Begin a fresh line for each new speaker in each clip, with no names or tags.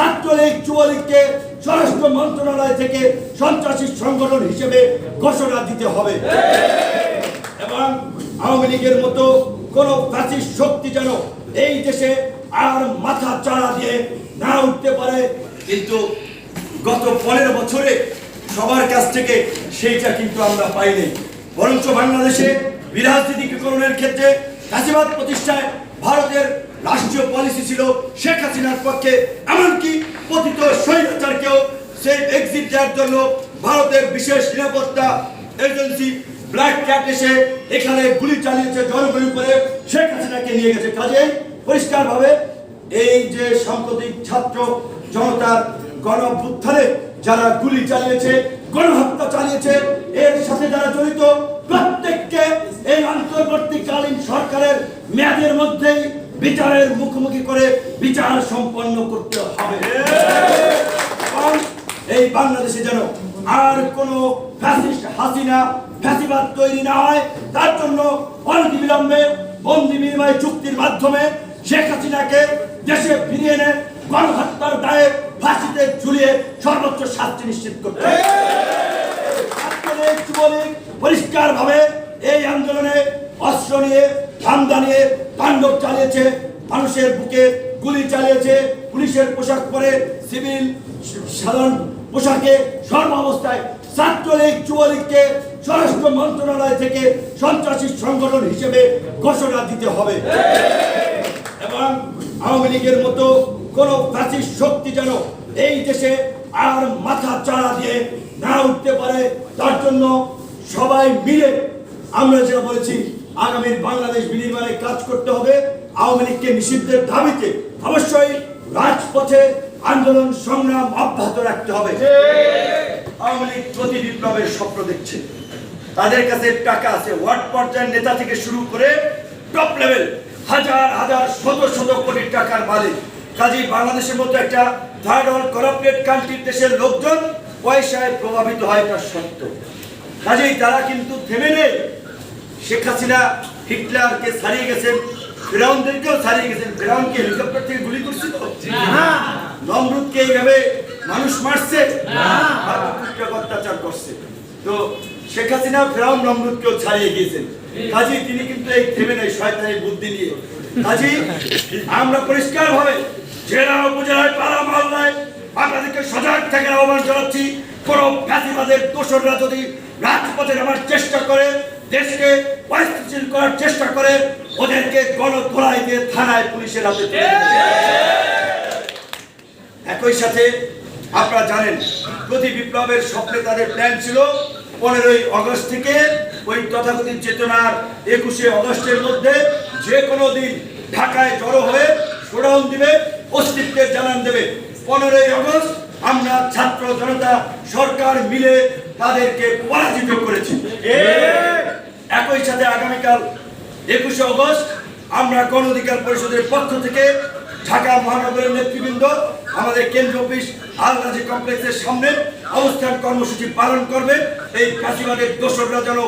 ছাত্রলীগ যুবলীগকে স্বরাষ্ট্র মন্ত্রণালয় থেকে সন্ত্রাসী সংগঠন হিসেবে ঘোষণা দিতে হবে। এবং আওয়ামী লীগের মতো কোন প্রাচীর শক্তি যেন এই দেশে আর মাথা চাড়া দিয়ে না উঠতে পারে, কিন্তু গত পনেরো বছরে সবার কাছ থেকে সেইটা কিন্তু আমরা পাইনি বরঞ্চ বাংলাদেশে বিরাজনীতিকরণের ক্ষেত্রে কাশিবাদ প্রতিষ্ঠায় ভারতের রাষ্ট্রীয় পলিসি ছিল শেখ হাসিনার পক্ষে, এমনকি পতিত স্বৈরাচারকেও সেই এক্সিট দেওয়ার জন্য ভারতের বিশেষ নিরাপত্তা এজেন্সি ব্ল্যাক ক্যাট এসে এখানে গুলি চালিয়েছে জনগণের উপরে। শেখ হাসিনাকে নিয়ে গেছে কাজে। পরিষ্কারভাবে এই যে সাম্প্রতিক ছাত্র জনতার গণভ্যুত্থানে যারা গুলি চালিয়েছে, গণহত্যা চালিয়েছে, এর সাথে যারা জড়িত, প্রত্যেককে এই অন্তর্বর্তীকালীন সরকারের মেয়াদের মধ্যেই বিচারের মুখোমুখি করে বিচার সম্পন্ন করতে হবে। এই বাংলাদেশে যেন আর কোনো হাসিনা তৈরি না হয়, তার জন্য অনতিবিলম্বে বন্দি বিনিময় চুক্তির মাধ্যমে শেখ হাসিনাকে দেশে ফিরিয়ে এনে গণহত্যার দায়ে ফাঁসিতে ঝুলিয়ে সর্বোচ্চ শাস্তি নিশ্চিত করতে যুবলীগ পরিষ্কারভাবে এই আন্দোলনে অস্ত্র নিয়ে ঠান্ডা নিয়ে তাণ্ডব চালিয়েছে, মানুষের বুকে গুলি চালিয়েছে, পুলিশের পোশাক পরে সিভিল সাধারণ পোশাকে সর্বাবস্থায় ছাত্রলীগ, যুবলীগকে স্বরাষ্ট্র মন্ত্রণালয় থেকে সন্ত্রাসী সংগঠন হিসেবে ঘোষণা দিতে হবে। এবং আওয়ামী লীগের মতো কোন প্রাচীর শক্তি যেন এই দেশে আর মাথা চাড়া দিয়ে না উঠতে পারে, তার জন্য সবাই মিলে আমরা যেটা বলেছি আগামীর বাংলাদেশ বিনির্মাণে কাজ করতে হবে। আওয়ামী লীগকে নিষিদ্ধের দাবিতে অবশ্যই রাজপথে আন্দোলন, সংগ্রাম অব্যাহত রাখতে হবে। আওয়ামী লীগ প্রতি বিপ্লবের স্বপ্ন দেখছে। তাদের কাছে টাকা আছে। ওয়ার্ড পর্যায়ের নেতা থেকে শুরু করে টপ লেভেল হাজার হাজার, শত শত কোটি টাকার মালিক। কাজী বাংলাদেশের মতো একটা থার্ড ওয়ার্ল্ড করাপ্টেড কান্ট্রির দেশের লোকজন পয়সায় প্রভাবিত হয় এটা সত্য। কাজেই তারা কিন্তু থেমে নেই। শেখ হাসিনা হিটলারকে ছাড়িয়ে গেছেন ফেরাউনদেরকেও ছাড়িয়ে গেছেন। ফেরাউনকে হেলিকপ্টার থেকে গুলি করছিল নমরুদকে এইভাবে মানুষ মারছে? অত্যাচার করছে। তো শেখ হাসিনা ফেরাউন নমরুদকেও ছাড়িয়ে গিয়েছেন। কাজী তিনি কিন্তু এই থেমে নেই শয়তানি বুদ্ধি নিয়ে। কাজী আমরা পরিষ্কার ভাবে জেলা উপজেলায় পাড়া মহল্লায় আপনাদেরকে সজাগ থেকে আহ্বান জানাচ্ছি কোন ফ্যাসিবাদের দোসররা যদি রাজপথে নামার চেষ্টা করে দেশকে পরিস্থিতিশীল করার চেষ্টা করে ওদেরকে গণধোলাই দিয়ে থানায় পুলিশের হাতে একই সাথে আপনারা জানেন, প্রতি বিপ্লবের স্বপ্নে তাদের প্ল্যান ছিল পনেরোই আগস্ট থেকে ওই তথাকথিত চেতনার একুশে আগস্টের মধ্যে যে কোনো দিন ঢাকায় জড়ো হয়ে শোডাউন দিবে, অস্তিত্বের জানান দেবে। পনেরোই আগস্ট আমরা ছাত্র জনতা, সরকার মিলে তাদেরকে পরাজিত করেছি। একই সাথে আগামীকাল একুশে অগস্ট আমরা গণ অধিকার পরিষদের পক্ষ থেকে ঢাকা মহানগরের নেতৃবৃন্দ আমাদের কেন্দ্রীয় অফিস আলরাজি কমপ্লেক্সের সামনে অবস্থান কর্মসূচি পালন করবে, এই ফাঁসিবাদের দোসররা যেন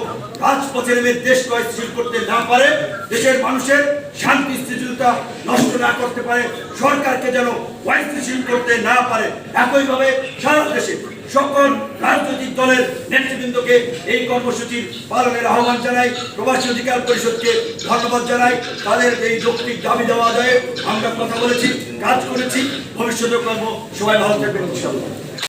রাজপথে নেমে দেশ স্থির করতে না পারে, দেশের মানুষের শান্তি, স্থিতিশীলতা নষ্ট না করতে পারে, সরকারকে যেন অস্থিতিশীল করতে না পারে। একইভাবে সারা দেশে সকল রাজনৈতিক দলের নেতৃবৃন্দকে এই কর্মসূচির পালনের আহ্বান জানাই। প্রবাসী অধিকার পরিষদকে ধন্যবাদ জানাই। তাদের এই যৌক্তিক দাবি দেওয়া যায় আমরা কথা বলেছি, কাজ করেছি। ভবিষ্যতে কর্ম সবাই ভালো থাকবেন